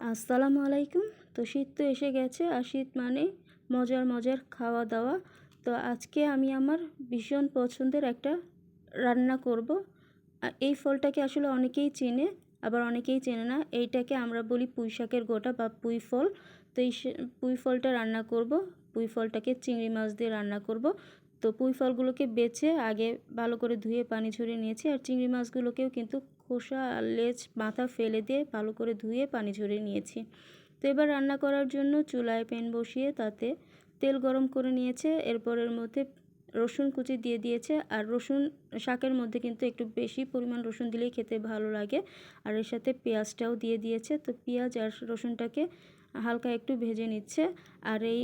আসসালামু আলাইকুম। তো শীত তো এসে গেছে, আর শীত মানে মজার মজার খাওয়া দাওয়া। তো আজকে আমি আমার ভীষণ পছন্দের একটা রান্না করব। এই ফলটাকে আসলে অনেকেই চেনে, আবার অনেকেই চেনে না। এইটাকে আমরা বলি পুঁই শাকের গোটা বা পুঁই ফল। তো এই পুঁই ফলটা রান্না করব। পুঁই ফলটাকে চিংড়ি মাছ দিয়ে রান্না করব। তো পুঁই ফলগুলোকে বেছে আগে ভালো করে ধুয়ে পানি ঝরিয়ে নিয়েছি আর চিংড়ি মাছগুলোকেও কিন্তু খোসা আর লেজ, মাথা ফেলে দিয়ে ভালো করে ধুয়ে পানি ঝরিয়ে নিয়েছি। তো এবার রান্না করার জন্য চুলায় প্যান বসিয়ে তাতে তেল গরম করে নিয়েছে। এরপর এর মধ্যে রসুন কুচি দিয়ে দিয়েছে আর রসুন শাকের মধ্যে কিন্তু একটু বেশি পরিমাণ রসুন দিলেই খেতে ভালো লাগে। আর এর সাথে পেঁয়াজটাও দিয়ে দিয়েছে। তো পেঁয়াজ আর রসুনটাকে হালকা একটু ভেজে নিচ্ছে। আর এই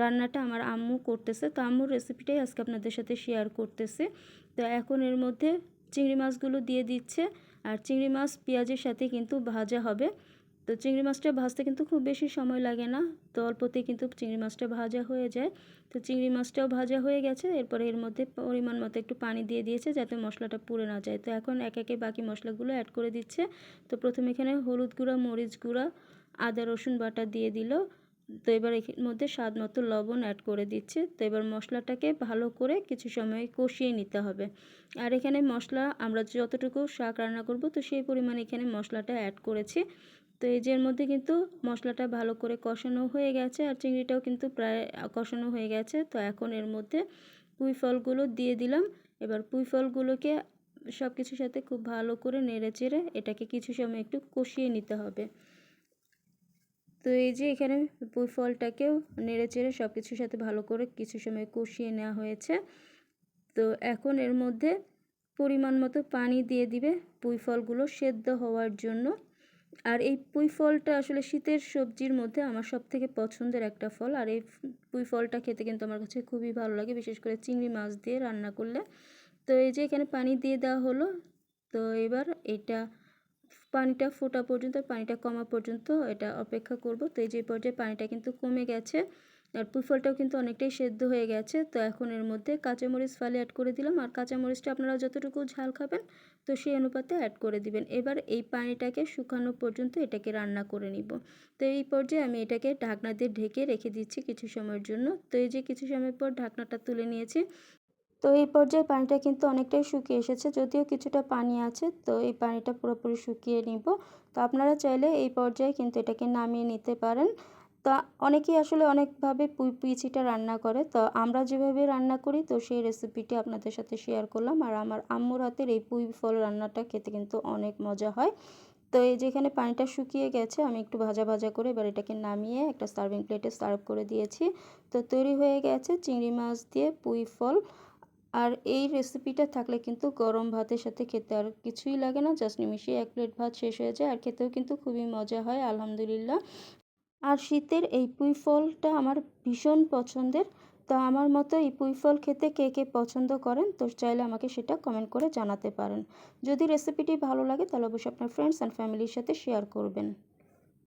রান্নাটা আমার আম্মু করতেছে। তো আম্মুর রেসিপিটাই আজকে আপনাদের সাথে শেয়ার করতেছে। তো এখন এর মধ্যে চিংড়ি মাছগুলো দিয়ে দিচ্ছে। আর চিংড়ি মাছ পেঁয়াজের সাথে কিন্তু ভাজা হবে। তো চিংড়ি মাছটা ভাজতে কিন্তু খুব বেশি সময় লাগে না। তো অল্পতেই কিন্তু চিংড়ি মাছটা ভাজা হয়ে যায়। তো চিংড়ি মাছটাও ভাজা হয়ে গেছে। এরপরে এর মধ্যে পরিমাণ মতো একটু পানি দিয়ে দিয়েছে যাতে মশলাটা পুড়ে না যায়। তো এখন এক একে বাকি মশলাগুলো অ্যাড করে দিচ্ছে। তো প্রথমে এখানে হলুদ গুঁড়া, মরিচ গুঁড়া, আদা, রসুন বাটা দিয়ে দিল। তো এবার এর মধ্যে স্বাদ মতো লবণ অ্যাড করে দিচ্ছে। তো এবার মশলাটাকে ভালো করে কিছু সময় কষিয়ে নিতে হবে। আর এখানে মশলা আমরা যতটুকু শাক রান্না করব, তো সেই পরিমাণে এখানে মশলাটা অ্যাড করেছি। তো এই যে মধ্যে কিন্তু মশলাটা ভালো করে কষানো হয়ে গেছে, আর চিংড়িটাও কিন্তু প্রায় কষানো হয়ে গেছে। তো এখন এর মধ্যে পুঁই ফলগুলো দিয়ে দিলাম। এবার পুঁই ফলগুলোকে সব কিছুর সাথে খুব ভালো করে নেড়ে চেড়ে এটাকে কিছু সময় একটু কষিয়ে নিতে হবে। তো এই যে এখানে পুঁই ফলটাকেও নেড়ে চেড়ে সব কিছুর সাথে ভালো করে কিছু সময় কষিয়ে নেওয়া হয়েছে। তো এখন এর মধ্যে পরিমাণ মতো পানি দিয়ে দিবে পুঁই ফলগুলো সেদ্ধ হওয়ার জন্য। আর এই পুঁই ফলটা আসলে শীতের সবজির মধ্যে আমার সব থেকে পছন্দের একটা ফল। আর এই পুঁই ফলটা খেতে কিন্তু আমার কাছে খুবই ভালো লাগে, বিশেষ করে চিংড়ি মাছ দিয়ে রান্না করলে। তো এই যে এখানে পানি দিয়ে দেওয়া হলো, তো এবার এটা পানিটা ফোটা পর্যন্ত পানিটা কমা পর্যন্ত এটা অপেক্ষা করব। তো এই যে পর্যায়ে পানিটা কিন্তু কমে গেছে, আর পুঁইফলটাও কিন্তু অনেকটাই সেদ্ধ হয়ে গেছে। তো এখন এর মধ্যে কাঁচামরিচ ফালি অ্যাড করে দিলাম, আর কাঁচামরিচটা আপনারা যতটুকু ঝাল খাবেন, তো সেই অনুপাতে অ্যাড করে দিবেন। এবার এই পানিটাকে শুকানো পর্যন্ত এটাকে রান্না করে নিব। তো এই পর্যায়ে আমি এটাকে ঢাকনা দিয়ে ঢেকে রেখে দিচ্ছি কিছু সময়ের জন্য। তো এই যে কিছু সময় পর ঢাকনাটা তুলে নিয়েছি তো এই পর্যায়ে পানিটা কিন্তু অনেকটাই শুকিয়ে এসেছে, যদিও কিছুটা পানি আছে। তো এই পানিটা পুরোপুরি শুকিয়ে নিব। তো আপনারা চাইলে এই পর্যায়ে কিন্তু এটাকে নামিয়ে নিতে পারেন। তো অনেকেই আসলে অনেকভাবে পিচিটা রান্না করে। তো আমরা যেভাবে রান্না করি, তো সেই রেসিপিটি আপনাদের সাথে শেয়ার করলাম। আর আমার আম্মুর হাতের এই পুঁই ফল রান্নাটা খেতে কিন্তু অনেক মজা হয়। তো এই যেখানে পানিটা শুকিয়ে গেছে, আমি একটু ভাজা ভাজা করে এবার এটাকে নামিয়ে একটা সার্ভিং প্লেটে সার্ভ করে দিয়েছি। তো তৈরি হয়ে গেছে চিংড়ি মাছ দিয়ে পুঁই ফল। আর এই রেসিপিটা থাকলে কিন্তু গরম ভাতের সাথে খেতে আর কিছুই লাগে না জাস্ট নিমিশিয়ে এক প্লেট ভাত শেষ হয়ে যায় আর খেতেও কিন্তু খুবই মজা হয়, আলহামদুলিল্লাহ। আর শীতের এই পুঁই ফলটা আমার ভীষণ পছন্দের, তো আমার মতো এই পুঁই ফল খেতে কে কে পছন্দ করেন, তো চাইলে আমাকে সেটা কমেন্ট করে জানাতে পারেন। যদি রেসিপিটি ভালো লাগে তাহলে অবশ্যই আপনার ফ্রেন্ডস অ্যান্ড ফ্যামিলির সাথে শেয়ার করবেন।